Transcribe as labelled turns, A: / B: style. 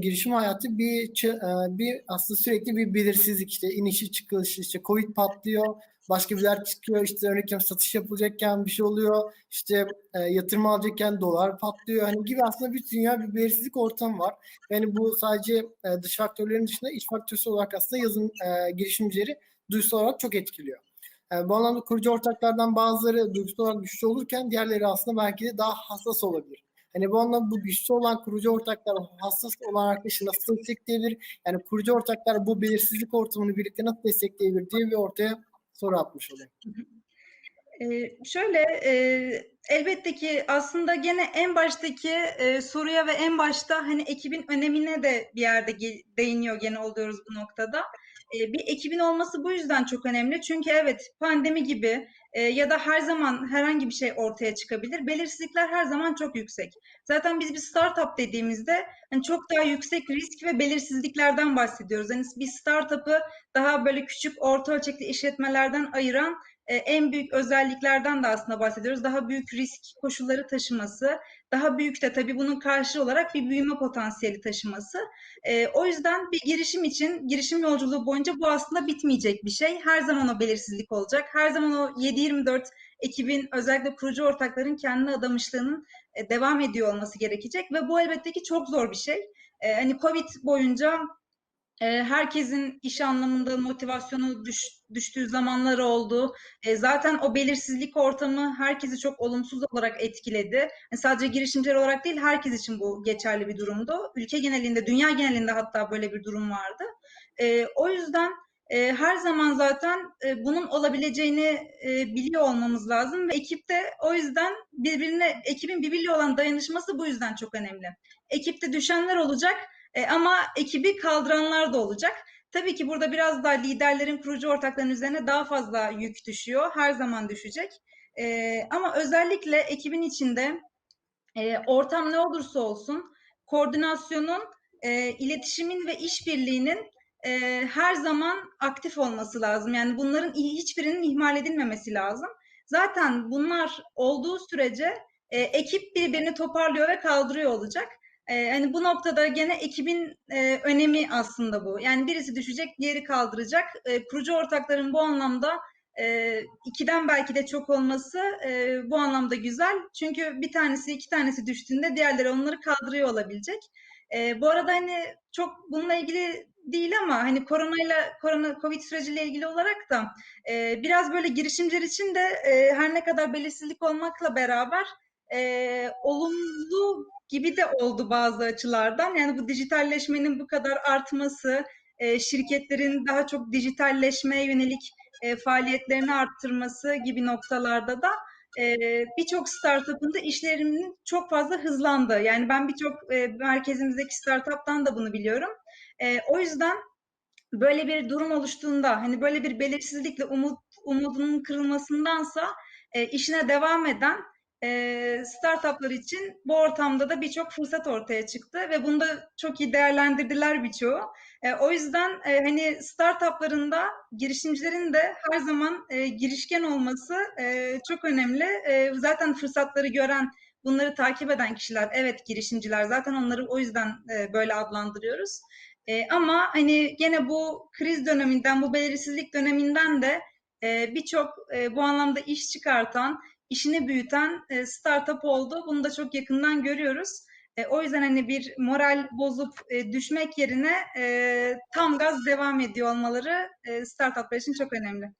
A: girişim hayatı bir e, bir aslında sürekli bir belirsizlik işte inişi çıkışı işte Covid patlıyor başka bir yer çıkıyor işte veriyorum satış yapılacakken bir şey oluyor işte e, yatırım alacakken dolar patlıyor hani gibi aslında bir dünya bir belirsizlik ortamı var. Yani bu sadece e, dış faktörlerin dışında iç faktörü olarak aslında yazılım e, girişimcileri duygusal olarak çok etkiliyor. E, bu anlamda kurucu ortaklardan bazıları duygusal olarak güçlü olurken diğerleri aslında belki de daha hassas olabilir. Hani bu anlamda bu güçlü olan kurucu ortaklar hassas olan arkadaşı nasıl destekleyebilir? Yani kurucu ortaklar bu belirsizlik ortamını birlikte nasıl destekleyebilir diye bir ortaya soru atmış olayım.
B: Ee, şöyle e, elbette ki aslında gene en baştaki e, soruya ve en başta hani ekibin önemine de bir yerde değiniyor gene oluyoruz bu noktada. E, bir ekibin olması bu yüzden çok önemli. Çünkü evet pandemi gibi e, ya da her zaman herhangi bir şey ortaya çıkabilir. Belirsizlikler her zaman çok yüksek. Zaten biz bir startup dediğimizde hani çok daha yüksek risk ve belirsizliklerden bahsediyoruz. Hani bir startup'ı daha böyle küçük orta ölçekli işletmelerden ayıran e, en büyük özelliklerden de aslında bahsediyoruz. Daha büyük risk koşulları taşıması, daha büyük de tabii bunun karşı olarak bir büyüme potansiyeli taşıması. E, o yüzden bir girişim için, girişim yolculuğu boyunca bu aslında bitmeyecek bir şey. Her zaman o belirsizlik olacak. Her zaman o 7-24 ekibin özellikle kurucu ortakların kendi adamışlığının e, devam ediyor olması gerekecek ve bu elbette ki çok zor bir şey. E, hani Covid boyunca e, herkesin iş anlamında motivasyonu düş, düştüğü zamanlar oldu. E, zaten o belirsizlik ortamı herkesi çok olumsuz olarak etkiledi. Sadece girişimciler olarak değil, herkes için bu geçerli bir durumdu. Ülke genelinde, dünya genelinde hatta böyle bir durum vardı. E, o yüzden e, her zaman zaten e, bunun olabileceğini e, biliyor olmamız lazım ve ekipte o yüzden birbirine ekibin birbiriyle olan dayanışması bu yüzden çok önemli. Ekipte düşenler olacak e, ama ekibi kaldıranlar da olacak. Tabii ki burada biraz daha liderlerin, kurucu ortakların üzerine daha fazla yük düşüyor. Her zaman düşecek. E, ama özellikle ekibin içinde e, ortam ne olursa olsun koordinasyonun, e, iletişimin ve işbirliğinin e, her zaman aktif olması lazım. Yani bunların hiçbirinin ihmal edilmemesi lazım. Zaten bunlar olduğu sürece e, ekip birbirini toparlıyor ve kaldırıyor olacak. E, hani bu noktada gene ekibin e, önemi aslında bu. Yani birisi düşecek, diğeri kaldıracak. E, kurucu ortakların bu anlamda e, ikiden belki de çok olması e, bu anlamda güzel. Çünkü bir tanesi, iki tanesi düştüğünde diğerleri onları kaldırıyor olabilecek. E, bu arada hani çok bununla ilgili değil ama hani koronayla korona covid süreciyle ilgili olarak da e, biraz böyle girişimciler için de e, her ne kadar belirsizlik olmakla beraber e, olumlu gibi de oldu bazı açılardan. Yani bu dijitalleşmenin bu kadar artması, e, şirketlerin daha çok dijitalleşmeye yönelik e, faaliyetlerini arttırması gibi noktalarda da e, birçok startup'ın da işlerinin çok fazla hızlandı. Yani ben birçok e, merkezimizdeki startup'tan da bunu biliyorum. E, o yüzden böyle bir durum oluştuğunda hani böyle bir belirsizlikle umut umudunun kırılmasındansa e, işine devam eden startuplar için bu ortamda da birçok fırsat ortaya çıktı ve bunu da çok iyi değerlendirdiler birçoğu. E, o yüzden e, hani startupların da girişimcilerin de her zaman e, girişken olması e, çok önemli. Zaten fırsatları gören, bunları takip eden kişiler evet girişimciler. Zaten onları o yüzden böyle adlandırıyoruz. Ama hani gene bu kriz döneminden, bu belirsizlik döneminden de birçok bu anlamda iş çıkartan, işini büyüten e, startup oldu. Bunu da çok yakından görüyoruz. E, o yüzden hani bir moral bozup e, düşmek yerine e, tam gaz devam ediyor olmaları e, startuplar için çok önemli.